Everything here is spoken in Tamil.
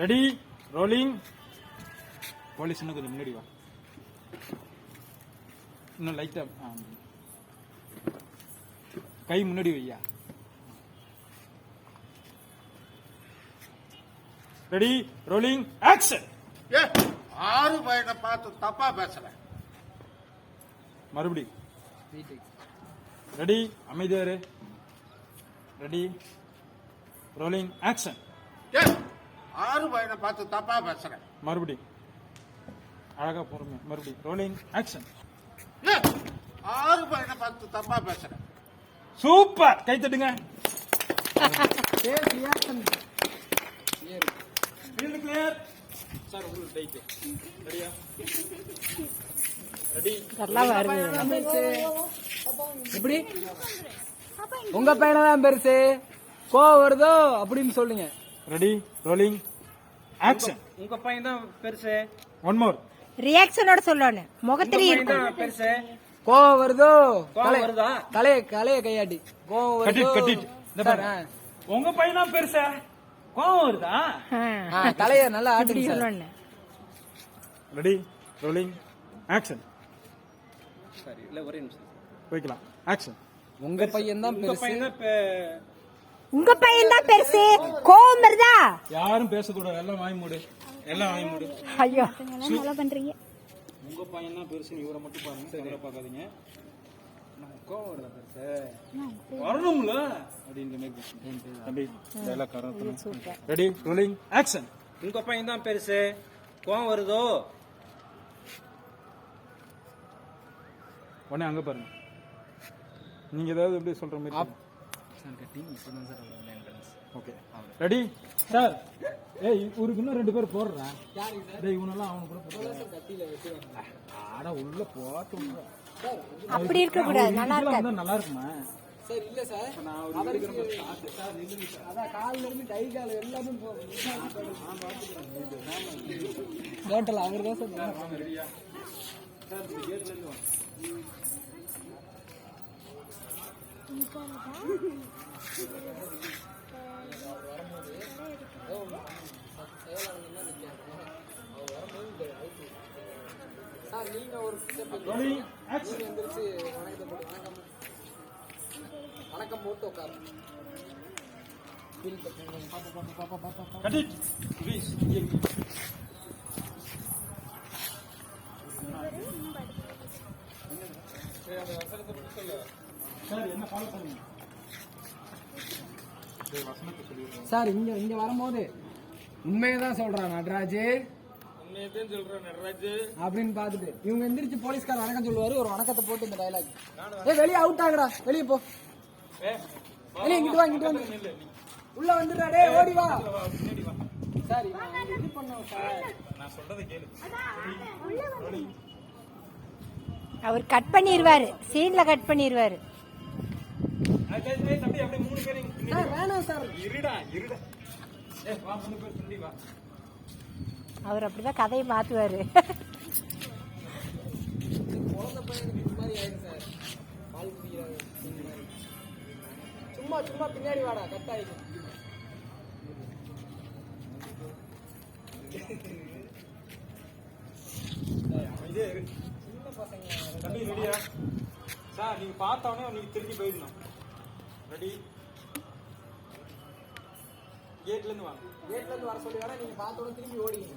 ரெடி ரோலிங் போலீஸ் இன்னும் கொஞ்சம் முன்னாடி வா. இன்னும் லைட்டா ஆ. கை முன்னாடி வையா? ரெடி ரோலிங் ஆக்ஷன் ஏ ஆறு பையனை பார்த்து தப்பா பேசுறேன் மறுபடி. ரெடி அமைதியாரு ரெடி ரோலிங் ஆக்ஷன் ஆறு பையனை பார்த்து தப்பா பேசுறேன். மறுபடி. அழகா பொறுமை. மறுபடி. ரோலிங் ஆக்ஷன் ஏ ஆறு பையனை பார்த்து தப்பா பேசுறேன். சூப்பர் கை தட்டுங்க. சார் உங்களுக்கு டைட் ரெடியா ரெடி நல்லா வருது. எப்படி? உங்க பையனை தான் பெருசு. கோவம் வருதோ அப்படின்னு சொல்லுங்க. ரெடி ரோலிங் ஆக்ஷன் உங்க பையன் தான் பெருசு. ஒன் மோர் ரியாக்ஷனோட சொல்லணும். முகத்திலேயே பையன் இருக்கும். தான் பெருசு. கோவம் வருதோ? கோவம் வருதா? கலைய கலைய கையாட்டி. கோவம் கட்டிட் வருதோ? கட்டிட் பாரு. உங்க பையனா பெருசா. கோவம் வருதா? தலைய நல்லா சார். சொல்லணும். ரெடி ரோலிங் ஆக்ஷன் சரி இல்ல ஒரே நிமிஷம். போய்க்கலாம். ஆக்ஷன் உங்க பையன் தான் உங்க பெருசு. தான் உங்க பையன் தான் பெருசு. கோவம் வருதா? யாரும் பேசக்கூடாது எல்லாம் வாங்கி மூடு. எல்லாம் வாங்கி மூடு. ஐயோ. நல்லா பண்றீங்க? உங்க பையன் தான் பெருசு இவரை மட்டும் பாருங்க இவரை பார்க்காதீங்க. கோவம் வரல பெருசு. வரணும்ல? அப்படின்ற ரெடி ரோலிங் ஆக்ஷன் உங்க பையன் தான் பெருசு. கோவம் வருதோ? உடனே அங்க பாருங்க. நீங்க ஏதாவது எப்படி சொல்ற மாதிரி ஓகே ரெடி சார் ஏய் இவருக்கு இன்னும் ரெண்டு பேர் போடுறேன் டேய் இவனெல்லாம் அவனு கூட போடுறேன் ஆட உள்ள போட்டு. அப்படி இருக்க கூடாது. நல்லா வந்தா நல்லா இருக்குமா? சார் இல்ல சார் அவருக்கு அதான் கால்ல இருந்து கை கால் எல்லாமே டோட்டல் அவர் தான் சார் சார் கேட்ல இருந்து சார் நீங்க ஒரு எந்திரிச்சு வணக்கத்தை போட்டு வணக்கம். வணக்கம் போட்டு உட்காரு. ஃபீல் பண்ணுங்க கட் இட் சார் என்ன ஃபாலோ பண்ணுங்க. டேய் வசனத்தை சொல்லிடுறோம் சார் இங்க இங்க வரும்போது உண்மையை தான் சொல்றான் நடராஜ். உண்மையதான் சொல்றேன் நடராஜ். அப்படின்னு பார்த்துட்டு இவங்க எந்திரிச்சு போலீஸ்கார வணக்கம் சொல்லுவாரு ஒரு வணக்கத்தை போட்டு இந்த டைலாக் ஏய் வெளியே அவுட் ஆகுடா வெளியே போ. வெளியே இங்கிட்டு வா இங்கிட்டு வந்து. உள்ள வந்துடுறா டேய் ஓடி வா. சார் இவன் இது பண்ணோம் சார். நான் சொல்றதை கேளு. அவர் கட் பண்ணிடுவாரு சீன்ல கட் பண்ணிடுவாரு அவர் அப்படிதான் கதையை மாத்துவாரு. இது. சும்மா சும்மா பின்னாடி வாடா கட் ஆயிடும் அமைதியா இரு தம்பி ரெடியா சார் நீங்க பார்த்தவொடனே உங்களுக்கு திரும்பி போயிடணும். ரெடி கேட்ல இருந்து வாங்க. கேட்ல இருந்து வர சொல்லி வேணா நீங்க பார்த்தோன்னே திரும்பி ஓடிங்க